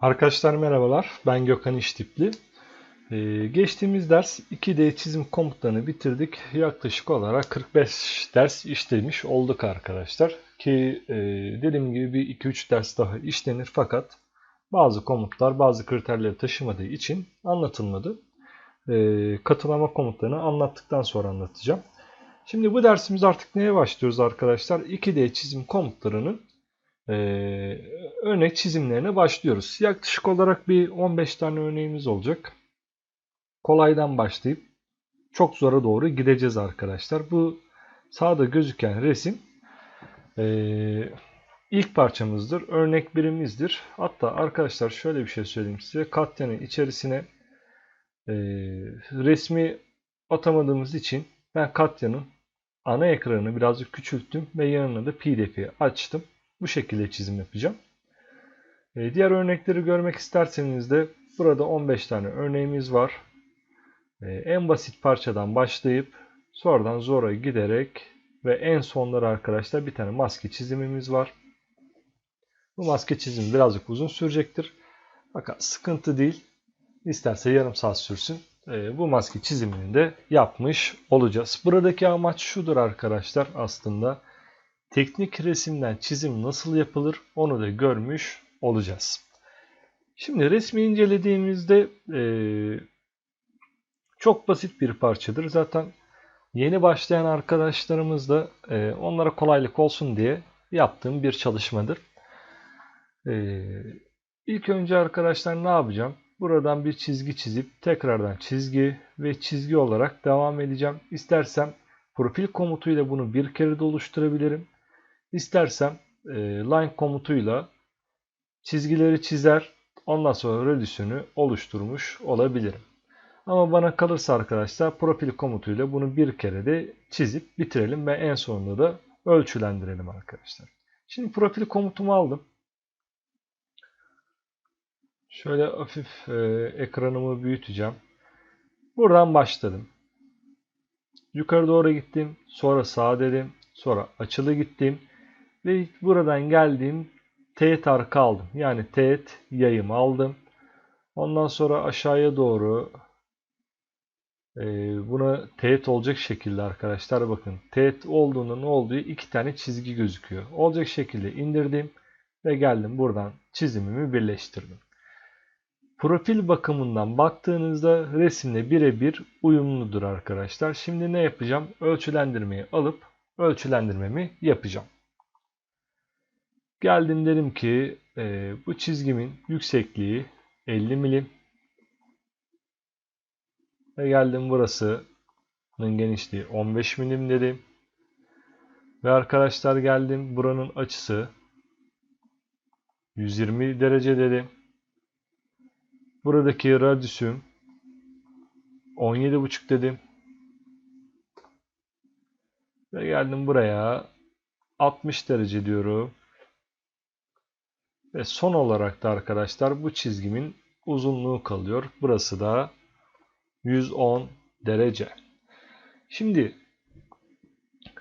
Arkadaşlar merhabalar. Ben Gökhan İştipli. Ee, geçtiğimiz ders 2D çizim komutlarını bitirdik. Yaklaşık olarak 45 ders işlemiş olduk arkadaşlar. Ki e, dediğim gibi bir 2-3 ders daha işlenir fakat bazı komutlar bazı kriterleri taşımadığı için anlatılmadı. E, katılama komutlarını anlattıktan sonra anlatacağım. Şimdi bu dersimiz artık neye başlıyoruz arkadaşlar? 2D çizim komutlarının e, örnek çizimlerine başlıyoruz. Yaklaşık olarak bir 15 tane örneğimiz olacak. Kolaydan başlayıp çok zora doğru gideceğiz arkadaşlar. Bu sağda gözüken resim e, ilk parçamızdır. Örnek birimizdir. Hatta arkadaşlar şöyle bir şey söyleyeyim size. Katyanın içerisine e, resmi atamadığımız için ben Katya'nın ana ekranını birazcık küçülttüm ve yanına da pdf'i açtım. Bu şekilde çizim yapacağım. Ee, diğer örnekleri görmek isterseniz de burada 15 tane örneğimiz var. Ee, en basit parçadan başlayıp sonradan zora giderek ve en sonları arkadaşlar bir tane maske çizimimiz var. Bu maske çizimi birazcık uzun sürecektir. Fakat sıkıntı değil. İsterse yarım saat sürsün. Ee, bu maske çizimini de yapmış olacağız. Buradaki amaç şudur arkadaşlar aslında teknik resimden çizim nasıl yapılır onu da görmüş olacağız. Şimdi resmi incelediğimizde e, çok basit bir parçadır. Zaten yeni başlayan arkadaşlarımız da e, onlara kolaylık olsun diye yaptığım bir çalışmadır. E, ilk önce arkadaşlar ne yapacağım? Buradan bir çizgi çizip tekrardan çizgi ve çizgi olarak devam edeceğim. İstersem profil komutuyla bunu bir kere de oluşturabilirim. İstersem e, line komutuyla çizgileri çizer ondan sonra redüsünü oluşturmuş olabilirim. Ama bana kalırsa arkadaşlar profil komutuyla bunu bir kere de çizip bitirelim ve en sonunda da ölçülendirelim arkadaşlar. Şimdi profil komutumu aldım. Şöyle hafif e, ekranımı büyüteceğim. Buradan başladım. Yukarı doğru gittim. Sonra sağa dedim. Sonra açılı gittim. Ve buradan geldiğim teğet arka aldım. Yani teğet yayım aldım. Ondan sonra aşağıya doğru e, buna teğet olacak şekilde arkadaşlar bakın. Teğet olduğunda ne olduğu iki tane çizgi gözüküyor. Olacak şekilde indirdim ve geldim buradan çizimimi birleştirdim. Profil bakımından baktığınızda resimle birebir uyumludur arkadaşlar. Şimdi ne yapacağım? Ölçülendirmeyi alıp ölçülendirmemi yapacağım. Geldim dedim ki e, bu çizgimin yüksekliği 50 milim. Ve geldim burasının genişliği 15 milim dedim. Ve arkadaşlar geldim buranın açısı 120 derece dedim. Buradaki radyüsüm 17,5 dedim. Ve geldim buraya 60 derece diyorum. Ve son olarak da arkadaşlar bu çizgimin uzunluğu kalıyor. Burası da 110 derece. Şimdi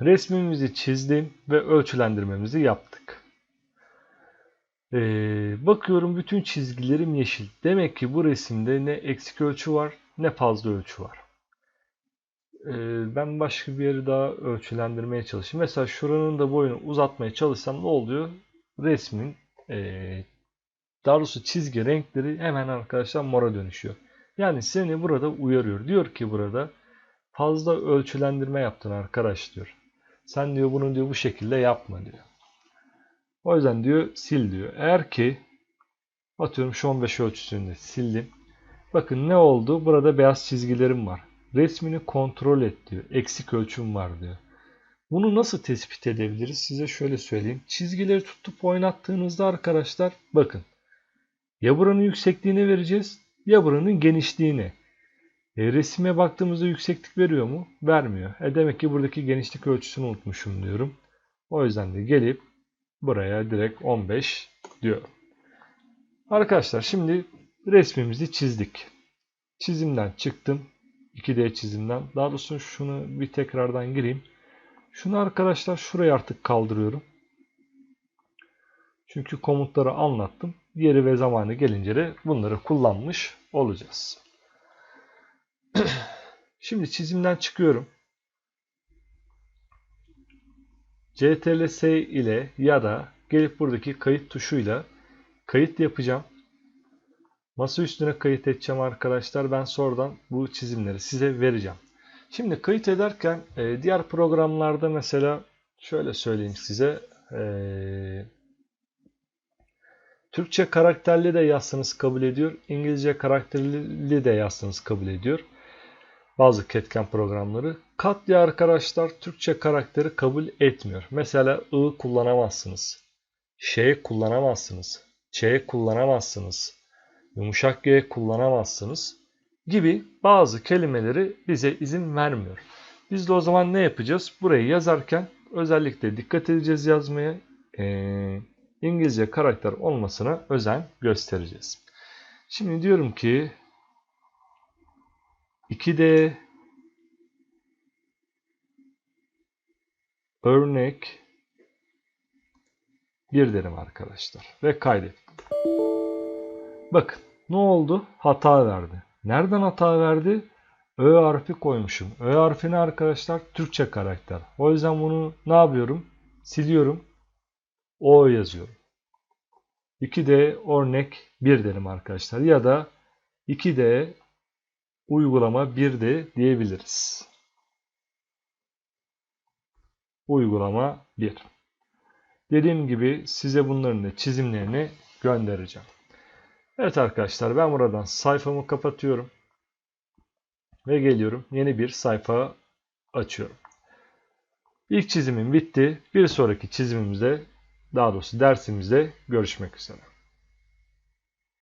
resmimizi çizdim ve ölçülendirmemizi yaptık. Ee, bakıyorum bütün çizgilerim yeşil. Demek ki bu resimde ne eksik ölçü var ne fazla ölçü var. Ee, ben başka bir yeri daha ölçülendirmeye çalışayım. Mesela şuranın da boyunu uzatmaya çalışsam ne oluyor? Resmin e, daha doğrusu çizgi renkleri hemen arkadaşlar mora dönüşüyor. Yani seni burada uyarıyor. Diyor ki burada fazla ölçülendirme yaptın arkadaş diyor. Sen diyor bunu diyor bu şekilde yapma diyor. O yüzden diyor sil diyor. Eğer ki atıyorum şu 15 ölçüsünde sildim. Bakın ne oldu? Burada beyaz çizgilerim var. Resmini kontrol et diyor. Eksik ölçüm var diyor. Bunu nasıl tespit edebiliriz? Size şöyle söyleyeyim. Çizgileri tutup oynattığınızda arkadaşlar bakın. Ya buranın yüksekliğini vereceğiz ya buranın genişliğini. E, resime baktığımızda yükseklik veriyor mu? Vermiyor. E demek ki buradaki genişlik ölçüsünü unutmuşum diyorum. O yüzden de gelip buraya direkt 15 diyorum. Arkadaşlar şimdi resmimizi çizdik. Çizimden çıktım. 2D çizimden. Daha doğrusu şunu bir tekrardan gireyim. Şunu arkadaşlar şuraya artık kaldırıyorum. Çünkü komutları anlattım. yeri ve zamanı gelince de bunları kullanmış olacağız. Şimdi çizimden çıkıyorum. CTRL-S ile ya da gelip buradaki kayıt tuşuyla kayıt yapacağım. Masa üstüne kayıt edeceğim arkadaşlar. Ben sonradan bu çizimleri size vereceğim. Şimdi kayıt ederken e, diğer programlarda mesela şöyle söyleyeyim size. E, Türkçe karakterli de yazsanız kabul ediyor. İngilizce karakterli de yazsanız kabul ediyor. Bazı ketken programları. Katya arkadaşlar Türkçe karakteri kabul etmiyor. Mesela I kullanamazsınız. Ş kullanamazsınız. Ç kullanamazsınız. Yumuşak G kullanamazsınız. Gibi bazı kelimeleri bize izin vermiyor. Biz de o zaman ne yapacağız? Burayı yazarken özellikle dikkat edeceğiz yazmaya. Ee, İngilizce karakter olmasına özen göstereceğiz. Şimdi diyorum ki 2D örnek bir derim arkadaşlar ve kaydettim. Bakın ne oldu? Hata verdi. Nereden hata verdi? Ö harfi koymuşum. Ö harfini arkadaşlar Türkçe karakter. O yüzden bunu ne yapıyorum? Siliyorum. O yazıyorum. 2D örnek 1 derim arkadaşlar. Ya da 2D uygulama 1 de diyebiliriz. Uygulama 1. Dediğim gibi size bunların da çizimlerini göndereceğim. Evet arkadaşlar ben buradan sayfamı kapatıyorum. Ve geliyorum yeni bir sayfa açıyorum. İlk çizimim bitti. Bir sonraki çizimimizde daha doğrusu dersimizde görüşmek üzere.